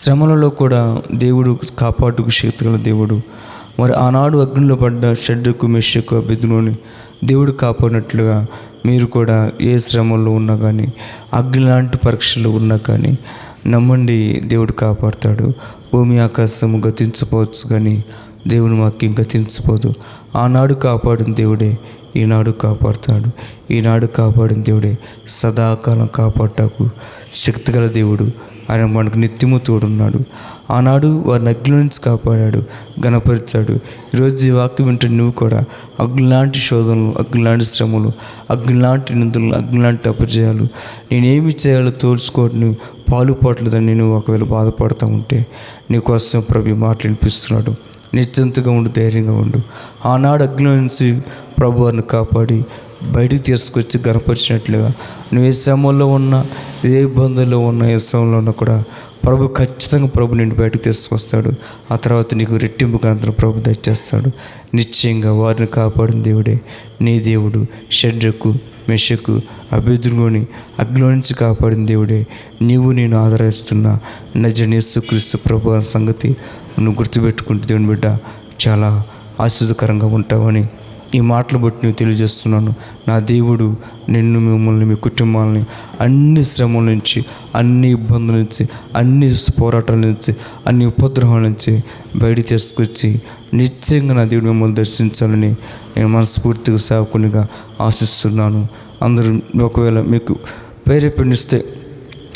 శ్రమలలో కూడా దేవుడు కాపాడుకు శక్తి గల దేవుడు. మరి ఆనాడు అగ్నిలో పడ్డ షడ్డుకు మెషకు అభ్యర్థులోని దేవుడు కాపాడినట్లుగా మీరు కూడా ఏ శ్రమంలో ఉన్నా కానీ అగ్ని లాంటి పరీక్షలు ఉన్నా కానీ నమ్మండి దేవుడు కాపాడుతాడు. భూమి ఆకాశము గతించపోవచ్చు కానీ దేవుడు మాకు ఇంకా గతించపోదు ఆనాడు కాపాడిన దేవుడే ఈనాడు కాపాడుతాడు. ఈనాడు కాపాడిన దేవుడే సదాకాలం కాపాడటకు శక్తిగల దేవుడు. ఆయన మనకు నిత్యము తోడున్నాడు. ఆనాడు వారిని అగ్ని నుంచి కాపాడాడు గణపరిచాడు ఈరోజు ఈ వాక్యం వింటే నువ్వు కూడా అగ్ని లాంటి శోధనలు అగ్ని లాంటి శ్రమలు అగ్ని లాంటి నిందలు అగ్ని లాంటి అపజయాలు నేనేమి చేయాలో తోల్చుకోవటం పాలు పట్లేదని నువ్వు ఒకవేళ బాధపడుతూ ఉంటే నీకోసం ప్రభు మాటలు వినిపిస్తున్నాడు. నిశ్చింతగా ఉండు ధైర్యంగా ఉండు. ఆనాడు అగ్ని నుంచి ప్రభు వారిని కాపాడి బయటికి తీసుకొచ్చి గనపరిచినట్లుగా నువ్వు ఏ శ్రమంలో ఉన్నా ఏ ఇబ్బందుల్లో ఉన్నా ఏ శ్రమంలో ఉన్నా కూడా ప్రభు ఖచ్చితంగా ప్రభు నిన్ను బయటకు తీసుకొస్తాడు. ఆ తర్వాత నీకు రెట్టింపు గణతను ప్రభు దచ్చేస్తాడు నిశ్చయంగా వారిని కాపాడిన దేవుడే నీ దేవుడు షడ్రకు మెషకు అభ్యర్థుని అగ్నిలో నుంచి కాపాడిన దేవుడే నీవు నేను ఆదరిస్తున్న నజనేసు క్రీస్తు ప్రభు అనే సంగతి నువ్వు గుర్తుపెట్టుకుంటే దేవుని బిడ్డ చాలా ఆశ్చర్యకరంగా ఉంటావని ఈ మాటలు బట్టి నేను తెలియజేస్తున్నాను. నా దేవుడు నిన్ను మిమ్మల్ని మీ కుటుంబాలని అన్ని శ్రమల నుంచి అన్ని ఇబ్బందుల నుంచి అన్ని పోరాటాల నుంచి అన్ని ఉపద్రవాల నుంచి బయట తీసుకొచ్చి నిశ్చయంగా నా దేవుడు మిమ్మల్ని దర్శించాలని నేను మనస్ఫూర్తిగా సేవకునిగా ఆశిస్తున్నాను. అందరూ ఒకవేళ మీకు ప్రేరేపణిస్తే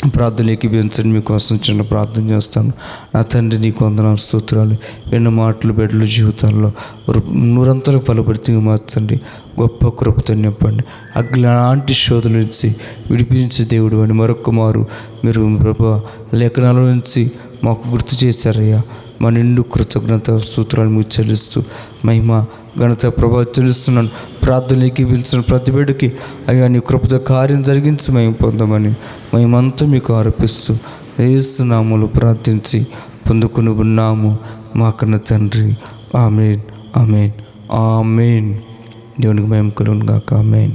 ప్రార్థన ఏకీభించండి మీకోసం చిన్న ప్రార్థన చేస్తాను. నా తండ్రి నీకు వందనాలు స్తోత్రాలు. ఎన్నో మాటలు బిడ్డలు జీవితాల్లో రు- నూరంతలు ఫలపడితే మార్చండి. గొప్ప కృపతో నింపండి. అగ్లాంటి శోధల నుంచి విడిపించే దేవుడు అని మరొక మారు మీరు ప్రభా లేఖనాల నుంచి మాకు గుర్తు చేశారయ్యా. మా నిండు కృతజ్ఞత సూత్రాలు మీకు చెల్లిస్తూ మహిమ ఘనత ప్రభావ చెల్లిస్తున్నాను. ప్రార్థన ఏకీపించిన ప్రతి బిడ్డకి అయ్యా నీ కృపతో కార్యం జరిగించి మేము పొందమని మేమంతా మీకు ఆరోపిస్తూ ఏస్తున్నాములు ప్రార్థించి పొందుకుని ఉన్నాము. మా కన్న తండ్రి ఆమెన్ ఆమెన్ ఆమెన్. దేవునికి మేము కలుగునుగాక ఆమెన్.